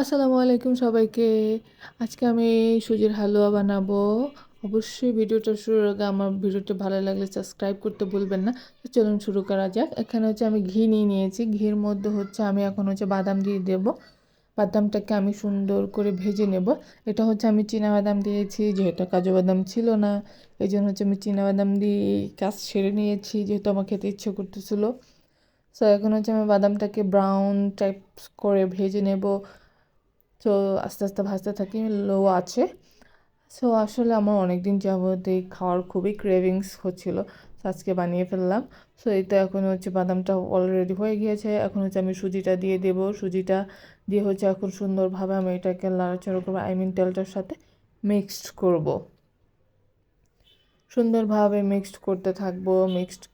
আসসালামু আলাইকুম সবাইকে। আজকে আমি সুজির হালুয়া বানাবো। অবশ্যই ভিডিওটা শুরুর আগে আমার ভিডিওটা ভালো লাগলে সাবস্ক্রাইব করতে ভুলবেন না। তো চলুন শুরু করা যাক। এখানে হচ্ছে আমি ঘি নিয়ে নিয়েছি। ঘির মধ্যে হচ্ছে আমি এখন হচ্ছে বাদাম দিয়ে দেবো। বাদামটাকে আমি সুন্দর করে ভেজে নেব। এটা হচ্ছে আমি বাদাম দিয়েছি, যেহেতু কাজু বাদাম ছিল না এই জন্য হচ্ছে আমি বাদাম দিয়ে কাজ সেরে নিয়েছি, যেহেতু আমার খেতে ইচ্ছে করতেছিলো। সো এখন হচ্ছে আমি বাদামটাকে ব্রাউন টাইপ করে ভেজে নেব। তো আস্তে আস্তে ভাজতে থাকি, লো আছে। সো আসলে আমার অনেক দিন যাবত এই খাওয়ার খুবই ক্রেভিংস হচ্ছিল। আজকে বানিয়ে ফেললাম। সো এই তো এখন হচ্ছে বাদামটা অলরেডি হয়ে গিয়েছে। এখন হচ্ছে আমি সুজিটা দিয়ে দেব। সুজিটা দিয়ে হচ্ছে এখন সুন্দরভাবে আমি এটাকে লাড়াচাড়া করব আই মিন তেলটার সাথে মিক্সড করব। সুন্দরভাবে মিক্সড করতে থাকব। মিক্সড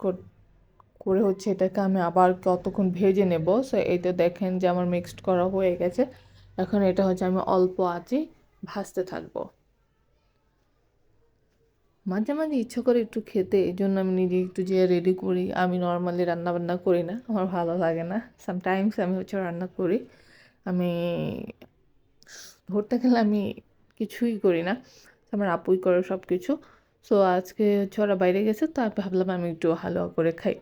করে হচ্ছে এটাকে আমি আবার কতক্ষণ ভেজে নেব। সো এইটা দেখেন যে আমার মিক্সড করা হয়ে গেছে। এখন এটা হচ্ছে আমি অল্প আঁচে ভাজতে থাকব। মাঝে মাঝে ইচ্ছা করে একটু খেতে, এই জন্য আমি নিজে একটু যেয়ে রেডি করি, আমি নর্মালি রান্না বান্না করি না, আমার ভালো লাগে না। সামটাইমস আমি হচ্ছে রান্না করি, আমি ধরতে গেলে আমি কিছুই করি না, আমার আপুই করে সব কিছু সো আজকে হচ্ছে ওরা বাইরে গেছে, তো ভাবলাম আমি একটু হালুয়া করে খাই।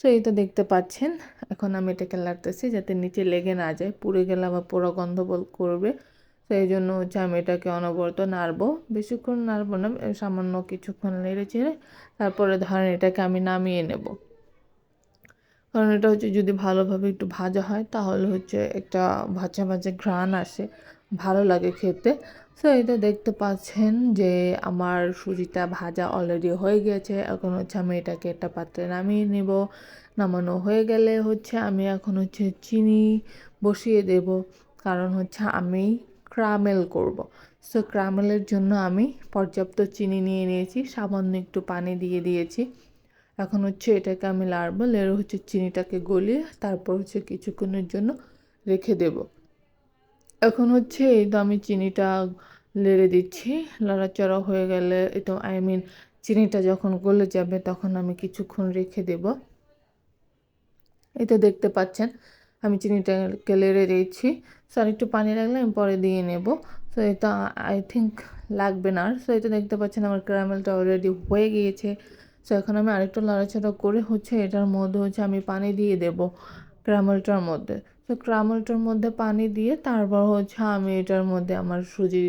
সো এই তো দেখতে পাচ্ছেন, এখন আমি এটাকে লাড়তেছি যাতে নিচে লেগে না যায়, পুড়ে গেলে আবার পোড়া গন্ধ বল করবে। তো এই জন্য হচ্ছে আমি এটাকে অনবরত নাড়বো। বেশিক্ষণ নাড়বো না সামান্য কিছুক্ষণ নেড়ে চেড়ে তারপরে ধরেন এটাকে আমি নামিয়ে নেব। কারণ এটা হচ্ছে যদি ভালোভাবে একটু ভাজা হয়, তাহলে হচ্ছে একটা ভাজা ভাজা ঘ্রাণ আসে। ভালো লাগে খেতে। সো এটা দেখতে পাচ্ছেন যে আমার সুজিটা ভাজা অলরেডি হয়ে গেছে। এখন হচ্ছে আমি এটাকে একটা পাত্রে নামিয়ে নেব। নামানো হয়ে গেলে হচ্ছে আমি এখন হচ্ছে চিনি বসিয়ে দেব। কারণ হচ্ছে আমি ক্রামেল করব। সো ক্রামেলের জন্য আমি পর্যাপ্ত চিনি নিয়ে নিয়েছি। সামান্য একটু পানি দিয়ে দিয়েছি। এখন হচ্ছে এটাকে আমি লাড়বো লেড়ে হচ্ছে চিনিটাকে গলিয়ে তারপর হচ্ছে কিছুক্ষণের জন্য রেখে দেব। এখন হচ্ছে এই তো আমি চিনিটা লেড়ে দিচ্ছি। লড়াচড়া হয়ে গেলে এই তো আই মিন চিনিটা যখন গলে যাবে তখন আমি কিছুক্ষণ রেখে দেব। এটা দেখতে পাচ্ছেন, আমি চিনিটাকে লেড়ে দিয়েছি। সো আর একটু পানি রাখলে আমি পরে দিয়ে নেব। সো এটা আই থিঙ্ক লাগবে না আর। সো এটা দেখতে পাচ্ছেন আমার ক্যারামেলটা অলরেডি হয়ে গিয়েছে। সো এখন আমি আরেকটু লড়াচড়া করে হচ্ছে এটার মধ্যে হচ্ছে আমি পানি দিয়ে দেব ক্রামেলটার মধ্যে। তো ক্রামেলটার মধ্যে পানি দিয়ে তারপর হচ্ছে আমি এটার মধ্যে আমার সুজি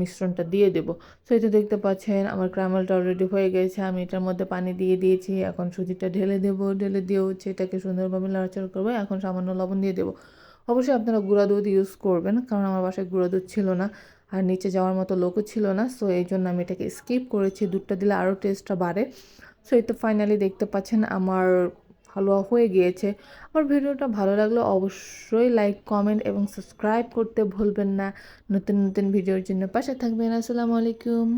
মিশ্রণটা দিয়ে দেব। সো এটা দেখতে পাচ্ছেন, আমার ক্রামেলটা অলরেডি হয়ে গেছে, আমি এটার মধ্যে পানি দিয়ে দিয়েছি, এখন সুজিটা ঢেলে দেবো, ঢেলে দিয়ে হচ্ছে এটাকে সুন্দরভাবে লাড়াচাড়া করব, এখন সামান্য লবণ দিয়ে দেবো। অবশ্যই আপনারা গুঁড়া দুধ ইউজ করবেন, কারণ আমার বাসায় গুঁড়া দুধ ছিল না, আর নিচে যাওয়ার মতো লোকও ছিল না সো এই জন্য আমি এটাকে স্কিপ করেছি, দুধটা দিলে আরও টেস্টটা বাড়ে। সো এই তো ফাইনালি দেখতে পাচ্ছেন, আমার হালুয়া হয়ে গিয়েছে। আমার ভিডিওটা ভালো লাগলে অবশ্যই লাইক কমেন্ট এবং সাবস্ক্রাইব করতে ভুলবেন না। নতুন নতুন ভিডিওর জন্য পাশে থাকবেন। আসসালামু আলাইকুম।